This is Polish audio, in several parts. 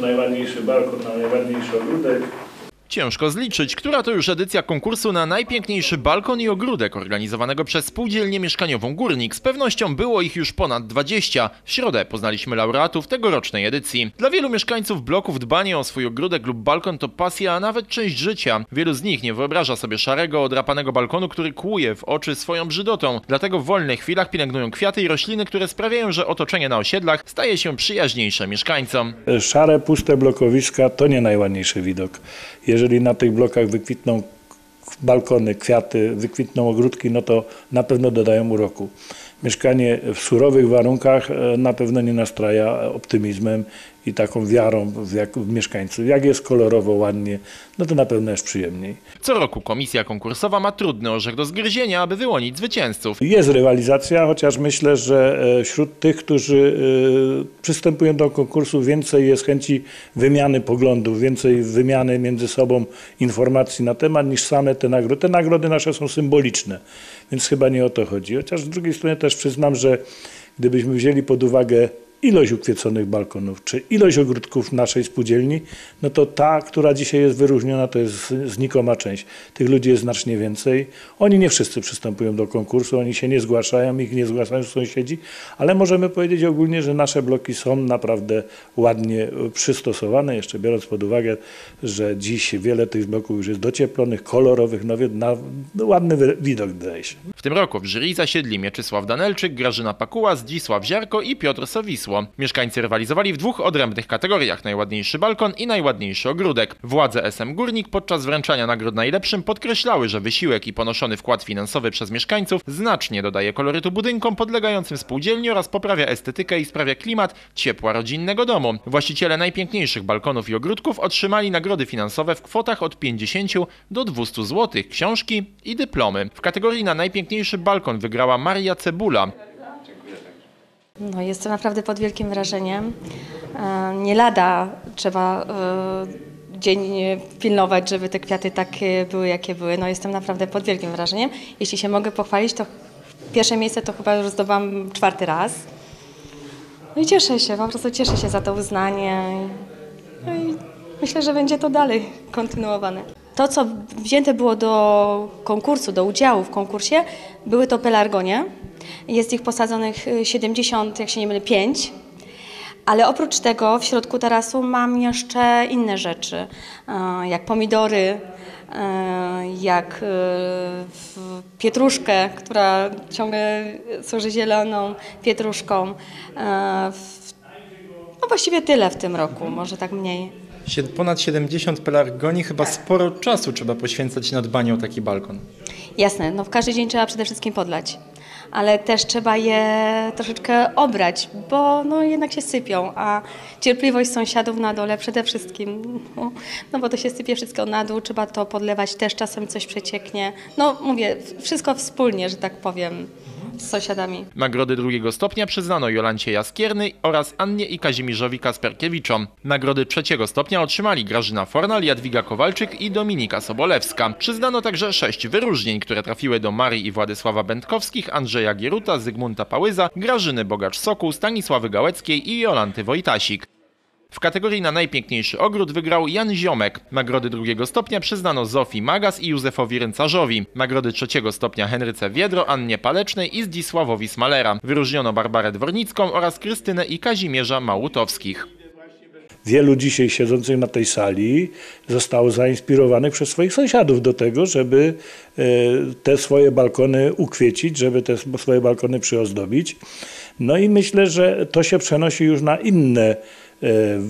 najładniejszy balkon, na najładniejszy ogródek. Ciężko zliczyć, która to już edycja konkursu na najpiękniejszy balkon i ogródek organizowanego przez spółdzielnię mieszkaniową Górnik. Z pewnością było ich już ponad 20. W środę poznaliśmy laureatów tegorocznej edycji. Dla wielu mieszkańców bloków dbanie o swój ogródek lub balkon to pasja, a nawet część życia. Wielu z nich nie wyobraża sobie szarego, odrapanego balkonu, który kłuje w oczy swoją brzydotą. Dlatego w wolnych chwilach pielęgnują kwiaty i rośliny, które sprawiają, że otoczenie na osiedlach staje się przyjaźniejsze mieszkańcom. Szare, puste blokowiska to nie najładniejszy widok. Jeżeli na tych blokach wykwitną balkony, kwiaty, wykwitną ogródki, no to na pewno dodają uroku. Mieszkanie w surowych warunkach e, na pewno nie nastraja optymizmem i taką wiarą w, jak, w mieszkańców. Jak jest kolorowo, ładnie, no to na pewno jest przyjemniej. Co roku komisja konkursowa ma trudny orzech do zgryzienia, aby wyłonić zwycięzców. Jest rywalizacja, chociaż myślę, że e, wśród tych, którzy e, przystępują do konkursu, więcej jest chęci wymiany poglądów, więcej wymiany między sobą informacji na temat niż same te nagrody. Te nagrody nasze są symboliczne, więc chyba nie o to chodzi. Chociaż z drugiej strony też przyznam, że gdybyśmy wzięli pod uwagę ilość ukwieconych balkonów, czy ilość ogródków naszej spółdzielni, no to ta, która dzisiaj jest wyróżniona, to jest znikoma część. Tych ludzi jest znacznie więcej. Oni nie wszyscy przystępują do konkursu, oni się nie zgłaszają, ich nie zgłaszają sąsiedzi, ale możemy powiedzieć ogólnie, że nasze bloki są naprawdę ładnie przystosowane, jeszcze biorąc pod uwagę, że dziś wiele tych bloków już jest docieplonych, kolorowych, no, na, no ładny widok daje się. W tym roku w jury zasiedli Mieczysław Danelczyk, Grażyna Pakuła, Zdzisław Ziarko i Piotr Mieszkańcy rywalizowali w dwóch odrębnych kategoriach: najładniejszy balkon i najładniejszy ogródek. Władze SM Górnik podczas wręczania nagród najlepszym podkreślały, że wysiłek i ponoszony wkład finansowy przez mieszkańców znacznie dodaje kolorytu budynkom podlegającym spółdzielni oraz poprawia estetykę i sprawia klimat ciepła rodzinnego domu. Właściciele najpiękniejszych balkonów i ogródków otrzymali nagrody finansowe w kwotach od 50 do 200 zł, książki i dyplomy. W kategorii na najpiękniejszy balkon wygrała Maria Cebula. No, jestem naprawdę pod wielkim wrażeniem. E, nie lada trzeba e, dzień pilnować, żeby te kwiaty takie były, jakie były. No, jestem naprawdę pod wielkim wrażeniem. Jeśli się mogę pochwalić, to pierwsze miejsce to chyba już zdobałam czwarty raz. No i cieszę się, po prostu cieszę się za to uznanie. No i myślę, że będzie to dalej kontynuowane. To, co wzięte było do konkursu, do udziału w konkursie, były to pelargonie. Jest ich posadzonych 70, y, jak się nie mylę, 5. Ale oprócz tego w środku tarasu mam jeszcze inne rzeczy, y, jak pomidory, y, jak pietruszkę, która ciągle służy zieloną pietruszką. No właściwie tyle w tym roku, może tak mniej. Ponad 70 pelargonii, chyba sporo czasu trzeba poświęcać na dbanie o taki balkon. Jasne, no w każdy dzień trzeba przede wszystkim podlać ale też trzeba je troszeczkę obrać, bo no jednak się sypią, a cierpliwość sąsiadów na dole przede wszystkim, no, no bo to się sypie wszystko na dół, trzeba to podlewać, też czasem coś przecieknie. No mówię, wszystko wspólnie, że tak powiem z sąsiadami. Nagrody drugiego stopnia przyznano Jolancie Jaskierny oraz Annie i Kazimierzowi Kasperkiewiczom. Nagrody trzeciego stopnia otrzymali Grażyna Fornal, Jadwiga Kowalczyk i Dominika Sobolewska. Przyznano także sześć wyróżnień, które trafiły do Marii i Władysława Będkowskich, Andrzeja Gieruta, Zygmunta Pałyza, Grażyny Bogacz-Sokół, Stanisławy Gałeckiej i Jolanty Wojtasik. W kategorii na najpiękniejszy ogród wygrał Jan Ziomek. Nagrody drugiego stopnia przyznano Zofii Magas i Józefowi Ręcarzowi. Nagrody trzeciego stopnia Henryce Wiedro, Annie Palecznej i Zdzisławowi Smalera. Wyróżniono Barbarę Dwornicką oraz Krystynę i Kazimierza Małutowskich. Wielu dzisiaj siedzących na tej sali zostało zainspirowanych przez swoich sąsiadów do tego, żeby e, te swoje balkony ukwiecić, żeby te swoje balkony przyozdobić. No i myślę, że to się przenosi już na inne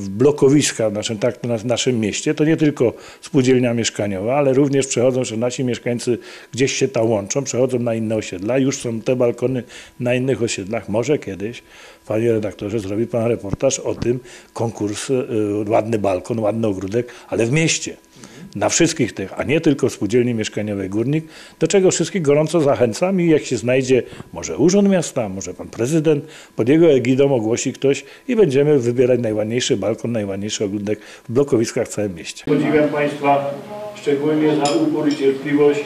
blokowiska w naszym, tak, w naszym mieście, to nie tylko spółdzielnia mieszkaniowa, ale również przechodzą, że nasi mieszkańcy gdzieś się tam łączą, przechodzą na inne osiedla. Już są te balkony na innych osiedlach. Może kiedyś, panie redaktorze, zrobi pan reportaż o tym konkurs, y, ładny balkon, ładny ogródek, ale w mieście na wszystkich tych, a nie tylko spółdzielni mieszkaniowej Górnik, do czego wszystkich gorąco zachęcam i jak się znajdzie może urząd miasta, może pan prezydent, pod jego egidą ogłosi ktoś i będziemy wybierać najładniejszy balkon, najładniejszy ogródek w blokowiskach w całym mieście. Podziwiam Państwa szczególnie za upór i cierpliwość